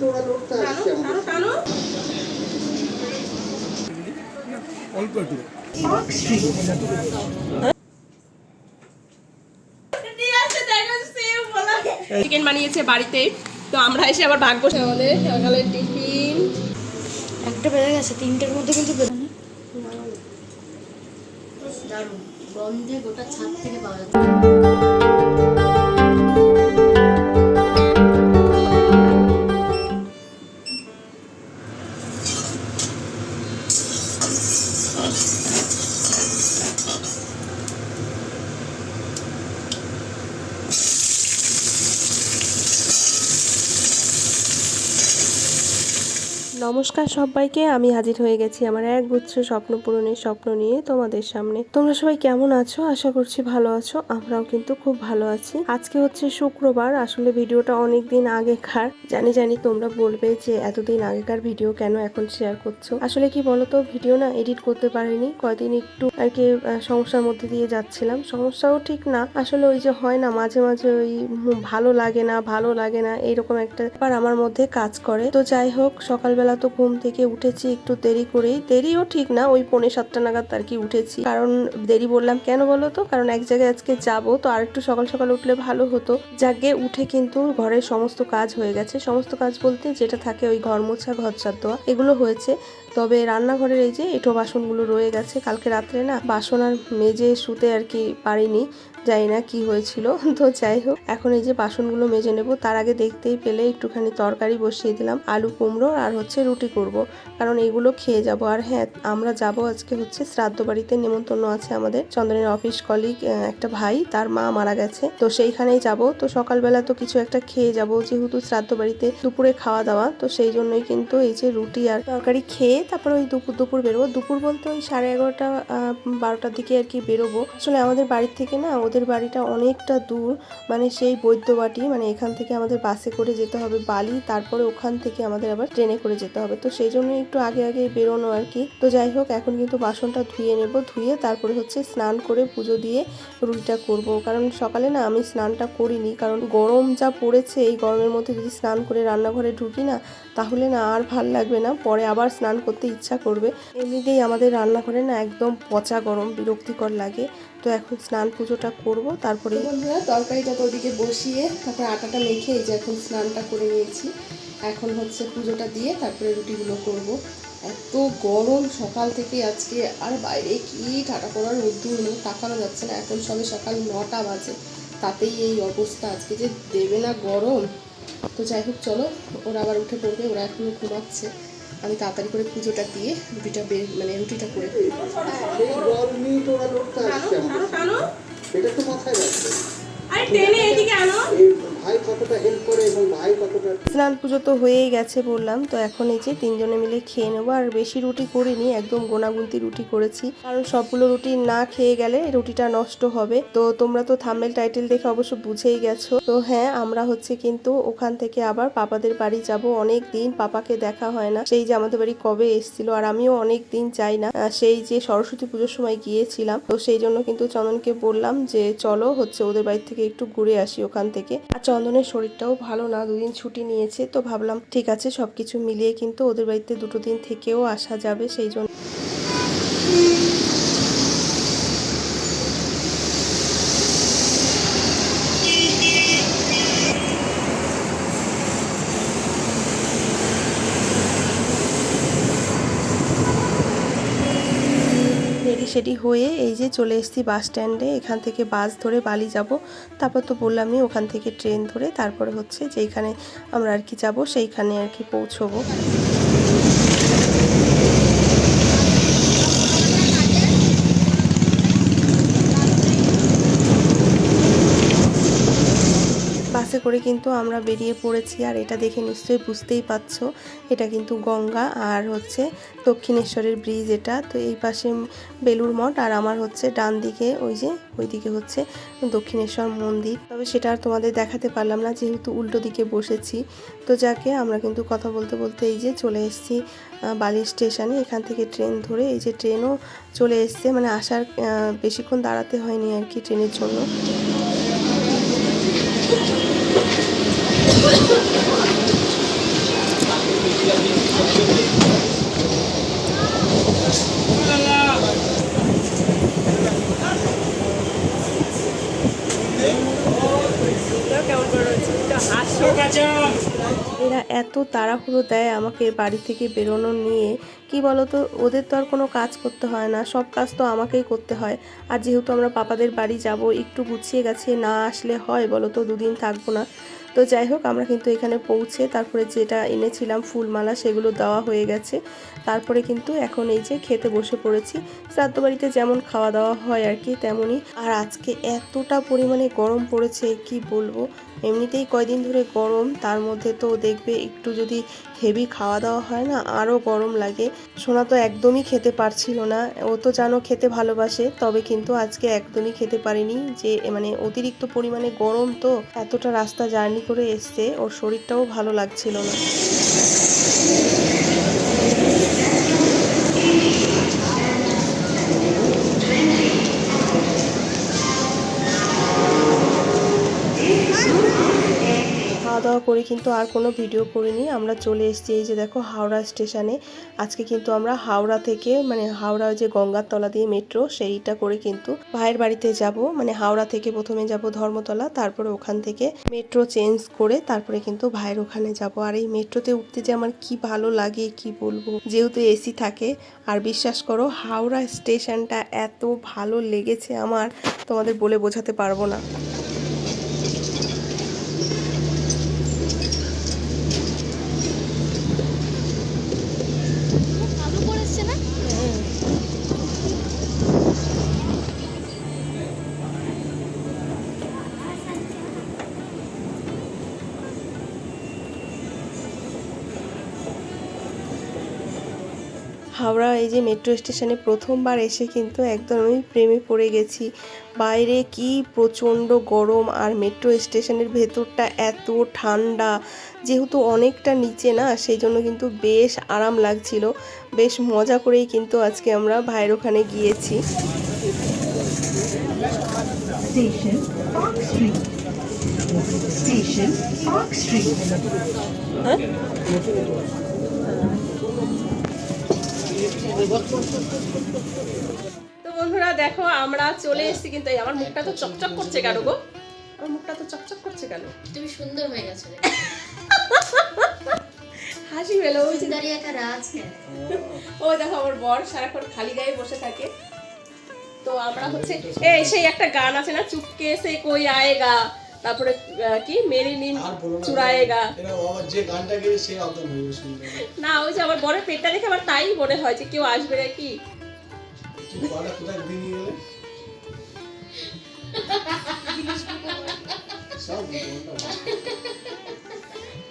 তোরা লোকটা আসছে অল্প একটু চিকেন বানিয়েছে বাড়িতে। তো আমরা এসে আবার ভাগ বসে আমাদের সকালের টিফিন। একটা বেড়ে গেছে তিনটের মধ্যে কিন্তু বেরোনি দারুণ গন্ধে গোটা ছাদ থেকে পাওয়া যাচ্ছে। নমস্কার সবাইকে, আমি হাজির হয়ে গেছি আমার এক গুচ্ছ স্বপ্ন পূরণের স্বপ্ন নিয়ে তোমাদের সামনে। তোমরা সবাই কেমন আছো? আশা করছি ভালো আছো, আমরাও কিন্তু খুব ভালো আছি। আজকে হচ্ছে শুক্রবার, আসলে ভিডিওটা অনেক দিন আগেকার। জানি জানি তোমরা বলবে যে এতদিন আগেকার ভিডিও কেন এখন শেয়ার করছ? আসলে কি বলতো, ভিডিও না এডিট করতে পারিনি, কয়দিন একটু আর কি সমস্যার মধ্যে দিয়ে যাচ্ছিলাম। সমস্যাও ঠিক না, আসলে ওই যে হয় না, মাঝে মাঝে ওই ভালো লাগে না, ভালো লাগে না, এইরকম একটা ব্যাপার আমার মধ্যে কাজ করে। তো যাই হোক, সকালবেলা তো ঘুম থেকে উঠেছি, একটু দেরি করেই। দেরিও ঠিক না, ওই পৌনে সাতটা নাগাদ আর কি উঠেছি। কারণ দেরি বললাম কেন বলো তো? কারণ এক জায়গায় আজকে যাব, তো আর একটু সকাল সকাল উঠলে ভালো হতো। জাগে উঠে কিন্তু ঘরের সমস্ত কাজ হয়ে গেছে। সমস্ত কাজ বলতে যেটা থাকে ওই ঘর মোছা ঘর ছাদ দেওয়া এগুলো হয়েছে। তবে রান্নাঘরের এই যে এঁটো বাসনগুলো রয়ে গেছে, কালকে রাত্রে না বাসন আর মেজে শুতে আর কি পারিনি, জানি না কি হয়েছিল। তো যাই হোক, এখন এই যে বাসনগুলো মেজে নেব, তার আগে দেখতেই পেলে একটুখানি তরকারি বসিয়ে দিলাম, আলু কুমড়ো আর হচ্ছে রুটি করব, কারণ এগুলো খেয়ে যাব। আর হ্যাঁ আমরা যাব আজকে হচ্ছে শ্রাদ্ধ বাড়িতে, নেমন্তন্ন আছে আমাদের চন্দনের অফিস কলিগ একটা ভাই, তার মা মারা গেছে। তো সেইখানেই যাব, তো সকালবেলা তো কিছু একটা খেয়ে যাব, যেহেতু শ্রাদ্ধ বাড়িতে দুপুরে খাওয়া দাওয়া, তো সেই জন্যই কিন্তু এই যে রুটি আর তরকারি খেয়ে তারপর ওই দুপুর দুপুর বেরোবো। দুপুর বলতে ওই সাড়ে এগারোটা বারোটার দিকে আর কি বেরোবো। আসলে আমাদের বাড়ির থেকে না, ওদের বাড়িটা অনেকটা দূর। মানে সেই বৈদ্যবাটি মানে এখান থেকে আমাদের বাসে করে যেতে হবে বালি, তারপরে ওখান থেকে আমাদের আবার ট্রেনে করে যেতে হবে। তো সেই জন্য একটু আগে আগে বেরোনো আর কি। তো যাই হোক, এখন কিন্তু বাসনটা ধুয়ে নেব, ধুয়ে তারপরে হচ্ছে স্নান করে পুজো দিয়ে রুটিটা করব। কারণ সকালে না আমি স্নানটা করিনি, কারণ গরম যা পড়েছে, এই গরমের মধ্যে যদি স্নান করে রান্নাঘরে ঢুকি না, তাহলে না আর ভালো লাগবে না। পরে আবার স্নান করতে ইচ্ছা করবে। এমনিতেই আমাদের রান্নাঘরে না একদম পচা গরম, বিরক্তিকর লাগে। তো এখন স্নান পুজোটা করব, তারপরে বন্ধুরা, তরকারিটা তো ওদিকে বসিয়ে তারপরে আটাটা মেখে এই যে এখন স্নানটা করে নিয়েছি। এখন হচ্ছে পুজোটা দিয়ে তারপরে রুটিগুলো করব। এত গরম সকাল থেকে আজকে, আর বাইরে কি ঠাটা করার রোদ্দুর মানে তাকানো যাচ্ছে না। এখন সবে সকাল নটা বাজে, তাতেই এই অবস্থা। আজকে যে দেবে না গরম। তো যাই হোক, চলো, ওরা আবার উঠে পড়বে, ওরা এখনও ঘুমাচ্ছে। আমি তাড়াতাড়ি করে পুজোটা দিয়ে রুটিটা বের মানে রুটিটা করে এটা তো মাথায় আনো। স্নান পুজো তো হয়েই গেছে বললাম, তো এখন এই যে তিনজনে মিলে খেয়ে নেব। আর বেশি রুটি করিনি, একদম গোনাগুন্তি রুটি করেছি। কারণ সবগুলো রুটি না খেয়ে গেলে রুটিটা নষ্ট হবে। তো তোমরা তো থাম্বেল টাইটেল দেখে অবশ্য বুঝেই গেছো। তো হ্যাঁ আমরা হচ্ছে কিন্তু ওখান থেকে আবার পাপাদের বাড়ি যাব। অনেক দিন পাপাকে দেখা হয় না। সেই যে আমাদের বাড়ি কবে এসেছিল, আর আমিও অনেক দিন যাই না। সেই যে সরস্বতী পুজোর সময় গিয়েছিলাম। তো সেই জন্য কিন্তু চন্দনকে বললাম যে, চলো হচ্ছে ওদের বাড়ি থেকে একটু ঘুরে আসি ওখান থেকে। আর চন্দনের শরীরটাও ভালো না, দুদিন ছুটি নিয়েছে, তো ভাবলাম ঠিক আছে সব কিছু মিলিয়ে কিন্তু ওদের বাড়িতে দুটো দিন থেকেও আসা যাবে, সেই জন্য। সেডি হয়ে এই যে চলে এসেছি বাস স্ট্যান্ডে, এখান থেকে বাস ধরে বালি যাব। তারপর তো বললামই ওখান থেকে ট্রেন ধরে তারপরে হচ্ছে যেইখানে আমরা আর কি যাব, সেইখানে আর কি পৌঁছবো। বাসে করে কিন্তু আমরা বেরিয়ে পড়েছি আর এটা দেখে নিশ্চয়ই বুঝতেই পারছ। এটা কিন্তু গঙ্গা আর হচ্ছে দক্ষিণেশ্বরের ব্রিজ এটা। তো এই পাশে বেলুর মঠ আর আমার হচ্ছে ডান দিকে ওই যে ওইদিকে হচ্ছে দক্ষিণেশ্বর মন্দির। তবে সেটা আর তোমাদের দেখাতে পারলাম না, যেহেতু উল্টো দিকে বসেছি। তো যাকে আমরা কিন্তু কথা বলতে বলতে এই যে চলে এসেছি বালি স্টেশনে। এখান থেকে ট্রেন ধরে এই যে ট্রেনও চলে এসছে। মানে আসার বেশিক্ষণ দাঁড়াতে হয়নি আর কি ট্রেনের জন্য হাসো এরা এত তাড়াহুড়ো দেয় আমাকে বাড়ি থেকে বেরোনো নিয়ে। কি বলতো, ওদের তো আর কোনো কাজ করতে হয় না, সব কাজ তো আমাকেই করতে হয়। আর যেহেতু আমরা পাপাদের বাড়ি যাব, একটু গুছিয়ে গেছে না আসলে হয় বলো তো দুদিন থাকব না। তো যাই হোক, আমরা কিন্তু এখানে পৌঁছে তারপরে যেটা এনেছিলাম ফুলমালা সেগুলো দেওয়া হয়ে গেছে। তারপরে কিন্তু এখন এই যে খেতে বসে পড়েছি। শ্রাদ্ধ বাড়িতে যেমন খাওয়া দাওয়া হয় আর কি, তেমনই। আর আজকে এতটা পরিমাণে গরম পড়েছে, কি বলব? এমনিতেই কয়দিন ধরে গরম, তার মধ্যে তো দেখবে একটু যদি হেভি খাওয়া দাওয়া হয় না, আরও গরম লাগে। সোনা তো একদমই খেতে পারছিল না, ও তো জানো খেতে ভালোবাসে, তবে কিন্তু আজকে একদমই খেতে পারিনি। যে মানে অতিরিক্ত পরিমাণে গরম তো, এতটা রাস্তা জার্নি করে এসছে ওর শরীরটাও ভালো লাগছিল না। খাওয়া দাওয়া করে, কিন্তু আর কোনো ভিডিও করিনি। আমরা চলে এসেছি এই যে দেখো হাওড়া স্টেশনে। আজকে কিন্তু আমরা হাওড়া থেকে মানে হাওড়া যে গঙ্গার তলা দিয়ে মেট্রো সেইটা করে কিন্তু ভাইয়ের বাড়িতে যাব। মানে হাওড়া থেকে প্রথমে যাব ধর্মতলা, তারপরে ওখান থেকে মেট্রো চেঞ্জ করে তারপরে কিন্তু ভাইয়ের ওখানে যাব। আর এই মেট্রোতে উঠতে যে আমার কি ভালো লাগে, কি বলব? যেহেতু এসি থাকে, আর বিশ্বাস করো হাওড়া স্টেশনটা এত ভালো লেগেছে আমার, তোমাদের বলে বোঝাতে পারব না। হাওড়া এই যে মেট্রো স্টেশনে প্রথমবার এসে কিন্তু একদম আমি প্রেমে পড়ে গেছি। বাইরে কি প্রচণ্ড গরম আর মেট্রো স্টেশনের ভেতরটা এত ঠান্ডা যেহেতু অনেকটা নিচে না সেই জন্য কিন্তু বেশ আরাম লাগছিল। বেশ মজা করেই কিন্তু আজকে আমরা ভাইয়ের ওখানে গিয়েছি। তো বন্ধুরা দেখো আমরা চলে এসেছি কিন্তু আমার মুখটা তো চকচক করছে কেন গো? আমার মুখটা তো চকচক করছে কেন? তুমি সুন্দর হয়ে গেছো হাসি পেল ওই দাঁড়িয়ে একা রাজ ওই দেখো আমার বর সারাক্ষণ খালি গায়ে বসে থাকে। তো আমরা হচ্ছে এই সেই একটা গান আছে না চুপকে সে কই আয়েগা? তারপরে কি? মেরি নিন চুরায়েগা যে গানটা গেয়ে সে অত না ওই যে আমার বরের পেটটা দেখে আমার তাই মনে হয় যে কেউ আসবে নাকি।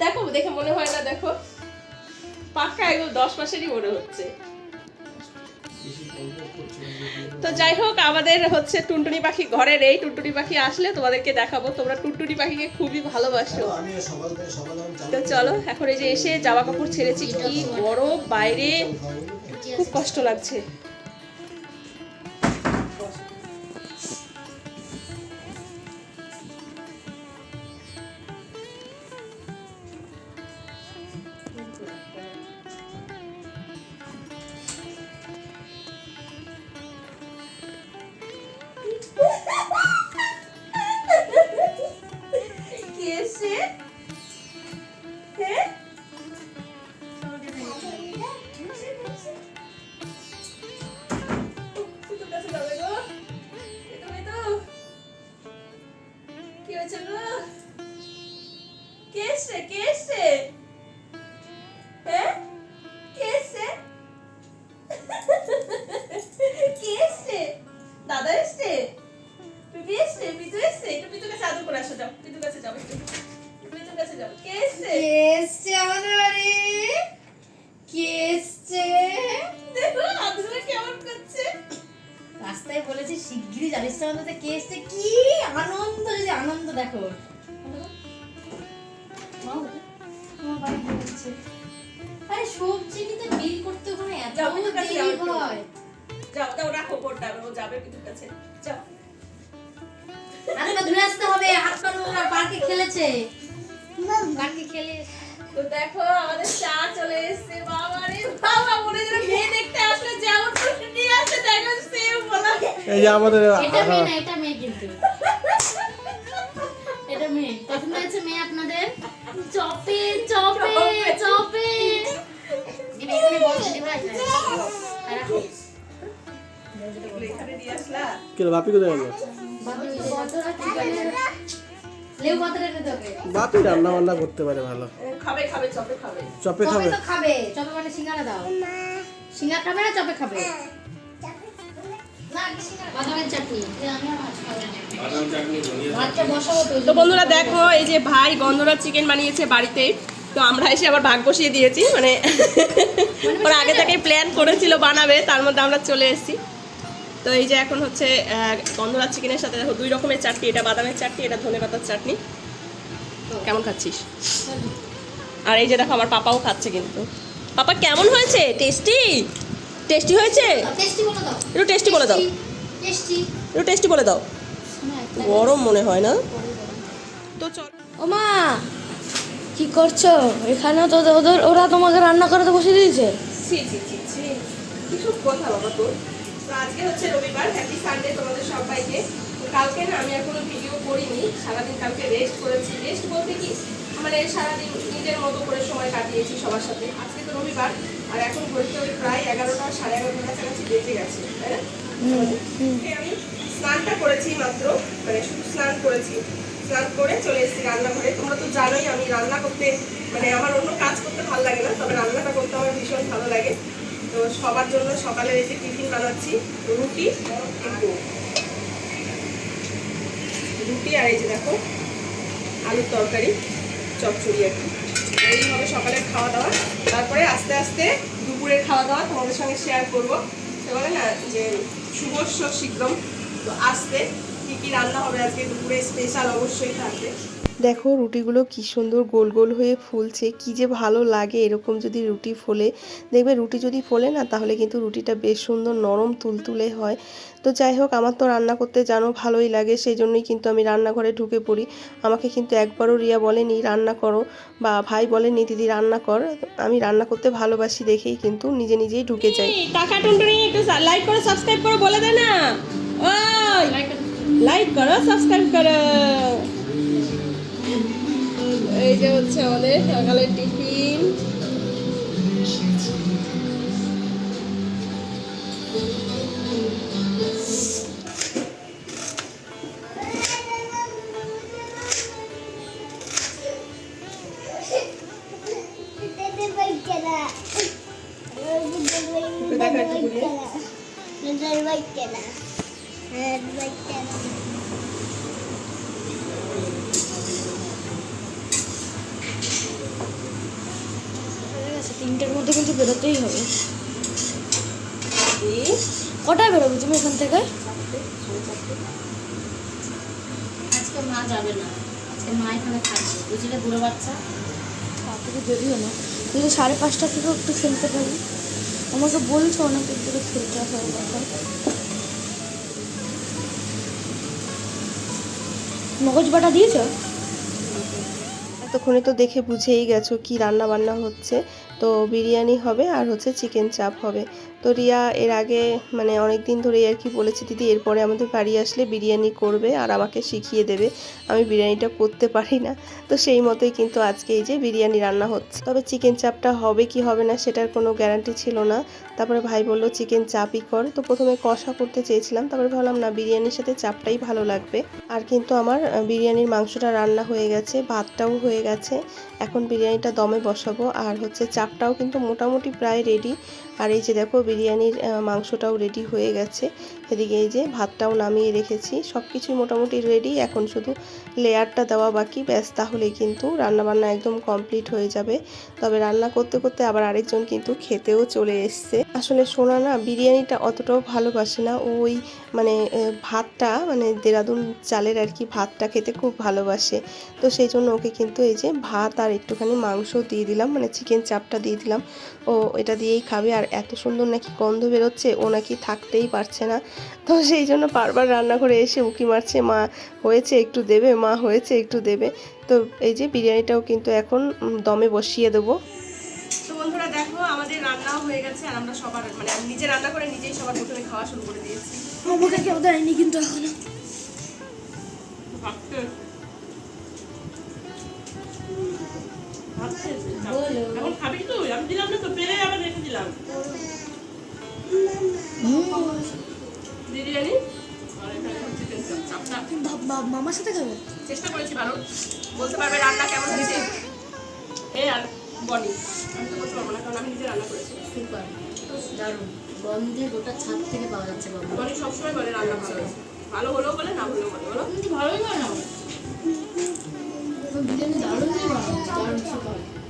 দেখো দেখে মনে হয় না দেখো। পাক্কা একদম দশ মাসেরই মনে হচ্ছে। তো যাই হোক, আমাদের হচ্ছে টুনটুনি পাখি ঘরের এই টুনটুনি পাখি আসলে তোমাদেরকে দেখাবো। তোমরা টুনটুনি পাখিকে খুবই ভালোবাসো। তো চলো, এখন এই যে এসে জামা কাপড় ছেড়েছি, কি গরম বাইরে। খুব কষ্ট লাগছে। করে আসো যাও। পিতুর কাছে যাও পিতুর কাছে। যাও। কে এসছে? এসছে আমাদের বাড়ি? কে এসছে? দেখো আদুরে কেমন করছে? রাস্তায় বলেছে শিগগিরই জানিস তো আমাদের কে এসছে। কি আনন্দ যদি আনন্দ দেখো। আরে সবজি নিতে বিল করতে ওখানে এত যাও, দেরি যাও হয় রাখো বোর্ডটা ও যাবে পিতুর কাছে। যাও। ধুয়ে আসতে হবে হাত পা নোংরা পার্কে খেলেছে। পার্কে খেলে তো দেখো আমাদের চা চলে এসেছে। বাবা রে বাবা মনে যেন মেয়ে দেখতে আসলে যেমন করে নিয়ে আসে দেখো সেম বলা। এই যে আমাদের এটা মেয়ে না এটা মেয়ে কিন্তু। এটা মেয়ে। পছন্দ হয়েছে মেয়ে আপনাদের? চপে চপে চপে। কেন বাপি কোথায় গেল? বাপি রান্না বান্না করতে পারে ভালো। খাবে খাবে চপে খাবে। চপে খাবে? তো খাবে। চপে মানে সিঙ্গারা দাও। সিঙ্গারা খাবে না চপে খাবে? বাদামের চাটনি। এ আমি আর ভাত খাব না। ভাতটা বসাবো তো। তো বন্ধুরা দেখো এই যে ভাই গন্ধরা চিকেন বানিয়েছে বাড়িতে। তো আমরা এসে আবার ভাগ বসিয়ে দিয়েছি মানে ওরা আগে থেকে প্ল্যান করেছিল বানাবে তার মধ্যে আমরা চলে এসেছি। তো এই যে এখন হচ্ছে গন্ধরা চিকেনের সাথে দেখো দুই রকমের চাটনি এটা বাদামের চাটনি এটা ধনে পাতার চাটনি। কেমন খাচ্ছিস? আর এই যে দেখো আমার পাপাও খাচ্ছে কিন্তু। পাপা কেমন হয়েছে? টেস্টি? টেস্টি হয়েছে? টেস্টি বলে দাও। একটু টেস্টি বলে দাও। টেস্টি একটু টেস্টি বলে দাও। গরম মনে হয় না? তো চল। ওমা কি করছ? এখানে তো ওদের ওরা তোমাকে রান্না করে তো বসিয়ে দিয়েছে কিছু কথা বাবা তোর। তো আজকে হচ্ছে রবিবার হ্যাপি সানডে তোমাদের সবাইকে। কালকে না আমি এখনও ভিডিও করিনি সারাদিন কালকে রেস্ট করেছি। রেস্ট বলতে কি? মানে সারাদিন নিজের মতো করে সময় কাটিয়েছি সবার সাথে। আজকে তো রবিবার আর এখন ঘড়িতে ওই প্রায় এগারোটা সাড়ে এগারোটা কাছাকাছি বেজে গেছে তাই না? আমি স্নানটা করেছি মাত্র মানে শুধু স্নান করেছি। স্নান করে চলে এসেছি রান্নাঘরে। তোমরা তো জানোই আমি রান্না করতে মানে আমার অন্য কাজ করতে ভালো লাগে না তবে রান্নাটা করতে আমার ভীষণ ভালো লাগে। তো সবার জন্য সকালে এই যে টিফিন বানাচ্ছি, রুটি রুটি আর এই যে দেখো আলুর তরকারি, চচ্চড়ি আর কি। এই হবে সকালের খাওয়া দাওয়া তারপরে আস্তে আস্তে দুপুরের খাওয়া দাওয়া তোমাদের সঙ্গে শেয়ার করব। সে বলে না যে শুভস্য শীঘ্রম তো আসতে কী কী রান্না হবে আজকে? দুপুরে স্পেশাল অবশ্যই থাকবে। দেখো রুটিগুলো কি সুন্দর গোল গোল হয়ে ফুলছে কি যে ভালো লাগে এরকম যদি রুটি ফোলে। দেখবে রুটি যদি ফোলে না তাহলে কিন্তু রুটিটা বেশ সুন্দর নরম তুলতুলে হয়। তো যাই হোক আমার তো রান্না করতে জানো ভালোই লাগে সেই জন্যই কিন্তু আমি রান্নাঘরে ঢুকে পড়ি। আমাকে কিন্তু একবারও রিয়া বলেনি রান্না করো। বা ভাই বলেনি দিদি রান্না কর। আমি রান্না করতে ভালোবাসি দেখেই কিন্তু নিজে নিজেই ঢুকে যাই। টাকা টুনটুনি একটু লাইক করো সাবস্ক্রাইব করো বলে দে না। লাইক করো। সাবস্ক্রাইব করো। এই যে হচ্ছে আমাদের সকালের টিফিন। থেকে? আজকে মা যাবে না। আজকে মা এখানে থাকবে। বুঝলে বুড়ো বাচ্চা। তাড়াতাড়ি বেরিও না যদি সাড়ে পাঁচটা থেকে একটু খেলতে পারি আমাকে বলছো অনেক দূরে খেলতে হবে কথা মগজ বাটা দিয়েছ? এতক্ষণে তো দেখে বুঝেই গেছো কি রান্না বান্না হচ্ছে। তো বিরিয়ানি হবে আর হচ্ছে চিকেন চাপ হবে। তো রিয়া এর আগে মানে অনেক দিন ধরেই আর কি বলেছে, দিদি, এরপরে আমাদের বাড়ি আসলে বিরিয়ানি করবে আর আমাকে শিখিয়ে দেবে। আমি বিরিয়ানিটা করতে পারি না। তো সেই মতোই কিন্তু আজকে এই যে বিরিয়ানি রান্না হচ্ছে। তবে চিকেন চাপটা হবে কি হবে না সেটার কোনো গ্যারান্টি ছিল না। তারপরে ভাই বলল, চিকেন চাপই কর। তো প্রথমে কষা করতে চেয়েছিলাম। তারপরে ভাবলাম, না, বিরিয়ানির সাথে চাপটাই ভালো লাগবে। আর কিন্তু আমার বিরিয়ানির মাংসটা রান্না হয়ে গেছে, ভাতটাও হয়ে গেছে। এখন বিরিয়ানিটা দমে বসাবো। আর হচ্ছে চাপটাও কিন্তু মোটামুটি প্রায় রেডি আর এই যে দেখো বিরিয়ানির মাংসটাও রেডি হয়ে গেছে। এদিকে এই যে ভাতটাও নামিয়ে রেখেছি। সব কিছুই মোটামুটি রেডি এখন শুধু লেয়ারটা দেওয়া বাকি। ব্যাস, তাহলেই কিন্তু রান্নাবান্না একদম কমপ্লিট হয়ে যাবে। তবে রান্না করতে করতে আবার আরেকজন কিন্তু খেতেও চলে এসছে। আসলে সোনা না বিরিয়ানিটা অতটাও ভালোবাসে না। ওই মানে ভাতটা মানে দেরাদুন চালের আর কি ভাতটা খেতে খুব ভালোবাসে। তো সেই জন্য ওকে কিন্তু এই যে ভাত আর একটুখানি মাংস দিয়ে দিলাম মানে চিকেন চাপটা দিয়ে দিলাম। ও এটা দিয়েই খাবে আর এত সুন্দর নাকি গন্ধ বেরোচ্ছে ও নাকি থাকতেই পারছে না। তো সেই জন্য বারবার রান্নাঘরে এসে উকি মারছে মা হয়েছে একটু দেবে মা হয়েছে একটু দেবে। তো এই যে বিরিয়ানিটাও কিন্তু এখন দমে বসিয়ে দেবো। তো বন্ধুরা দেখো আমাদের রান্নাও হয়ে গেছে আর আমরা সবার মানে আমি নিজে রান্না করে নিজেই সবার প্রথমে খাওয়া শুরু করে দিয়েছি। আমাকে কেউ দেয়নি কিন্তু এখনও। এখন খাবি তুই? আমি দিলাম না তো পেরে আবার রেখে দিলাম। বিরিয়ানি? মামার সাথে খাবে? চেষ্টা করেছি ভালো বলতে পারবে রান্না কেমন হয়েছে এ আর বডি আমি তো বলতে আমি নিজে রান্না করেছি। সুপার। দারুণ। গন্ধে গোটা ছাদ থেকে পাওয়া যাচ্ছে বাবা বডি সবসময় বলে রান্না ভালো। ভালো হলেও বলে না হলেও বলে বলো। ভালোই বলে। না বিরিয়ানি দারুণ দিয়ে 안 죽어요.